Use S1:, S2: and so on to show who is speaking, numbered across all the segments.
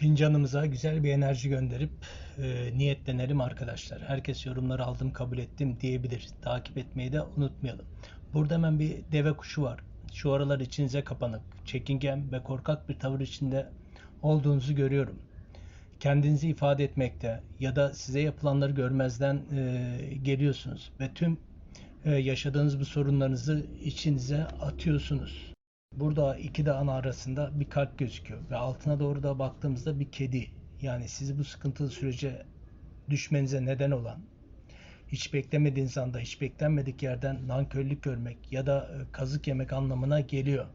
S1: fincanımıza güzel bir enerji gönderip e, niyetlenelim arkadaşlar. Herkes yorumları aldım kabul ettim diyebilir. Takip etmeyi de unutmayalım. Burada hemen bir deve kuşu var. Şu aralar içinize kapanık, çekingen ve korkak bir tavır içinde olduğunuzu görüyorum. Kendinizi ifade etmekte ya da size yapılanları görmezden e, geliyorsunuz ve tüm e, yaşadığınız bu sorunlarınızı içinize atıyorsunuz. Burada iki ana arasında bir kalp gözüküyor ve altına doğru da baktığımızda bir kedi. Yani sizi bu sıkıntılı sürece düşmenize neden olan, hiç beklemediğiniz anda, hiç beklenmedik yerden nankörlük görmek ya da e, kazık yemek anlamına geliyor.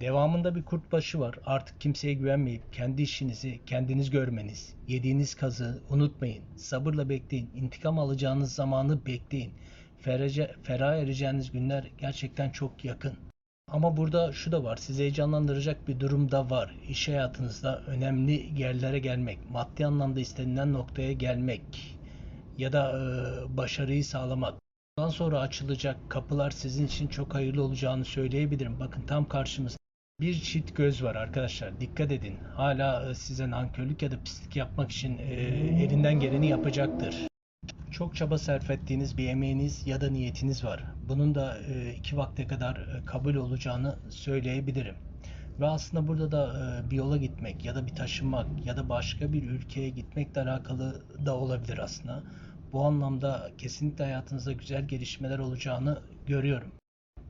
S1: Devamında bir kurt başı var. Artık kimseye güvenmeyip kendi işinizi kendiniz görmeniz, yediğiniz kazığı unutmayın. Sabırla bekleyin. İntikam alacağınız zamanı bekleyin. Ferece, ferah ereceğiniz günler gerçekten çok yakın. Ama burada şu da var. Sizi heyecanlandıracak bir durum da var. İş hayatınızda önemli yerlere gelmek, maddi anlamda istenilen noktaya gelmek ya da e, başarıyı sağlamak. Bundan sonra açılacak kapılar sizin için çok hayırlı olacağını söyleyebilirim. Bakın tam karşımızda bir çift göz var arkadaşlar. Dikkat edin. Hala e, size nankörlük ya da pislik yapmak için e, elinden geleni yapacaktır. Çok çaba sarf ettiğiniz bir emeğiniz ya da niyetiniz var. Bunun da e, iki vakte kadar e, kabul olacağını söyleyebilirim. Ve aslında burada da e, bir yola gitmek ya da bir taşınmak ya da başka bir ülkeye gitmekle alakalı da olabilir aslında. Bu anlamda kesinlikle hayatınızda güzel gelişmeler olacağını görüyorum.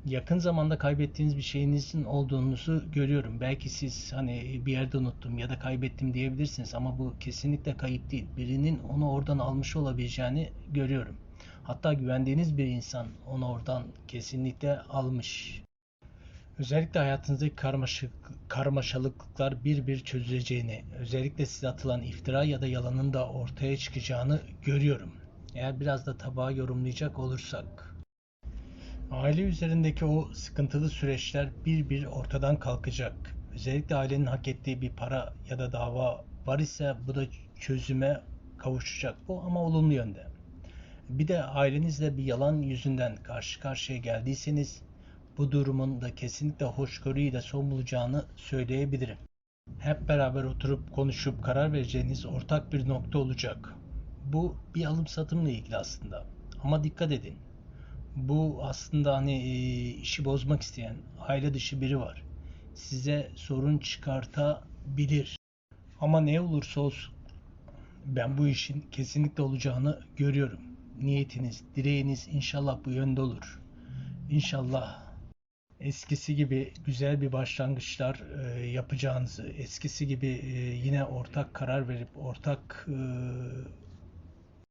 S1: Yakın zamanda kaybettiğiniz bir şeyinizin olduğunuzu görüyorum. Belki siz hani bir yerde unuttum ya da kaybettim diyebilirsiniz ama bu kesinlikle kayıp değil. Birinin onu oradan almış olabileceğini görüyorum. Hatta güvendiğiniz bir insan onu oradan kesinlikle almış. Özellikle hayatınızdaki karmaşık, karmaşalıklar bir bir çözüleceğini, özellikle size atılan iftira ya da yalanın da ortaya çıkacağını görüyorum. Eğer biraz da tabağı yorumlayacak olursak. Aile üzerindeki o sıkıntılı süreçler bir bir ortadan kalkacak. Özellikle ailenin hak ettiği bir para ya da dava var ise bu da çözüme kavuşacak. Bu ama olumlu yönde. Bir de ailenizle bir yalan yüzünden karşı karşıya geldiyseniz bu durumun da kesinlikle hoşgörüyle son bulacağını söyleyebilirim. Hep beraber oturup konuşup karar vereceğiniz ortak bir nokta olacak. Bu bir alım satımla ilgili aslında. Ama dikkat edin. Bu aslında hani işi bozmak isteyen aile dışı biri var. Size sorun çıkartabilir. Ama ne olursa olsun ben bu işin kesinlikle olacağını görüyorum. Niyetiniz, dileğiniz inşallah bu yönde olur. İnşallah eskisi gibi güzel bir başlangıçlar e, yapacağınızı, eskisi gibi yine ortak karar verip ortak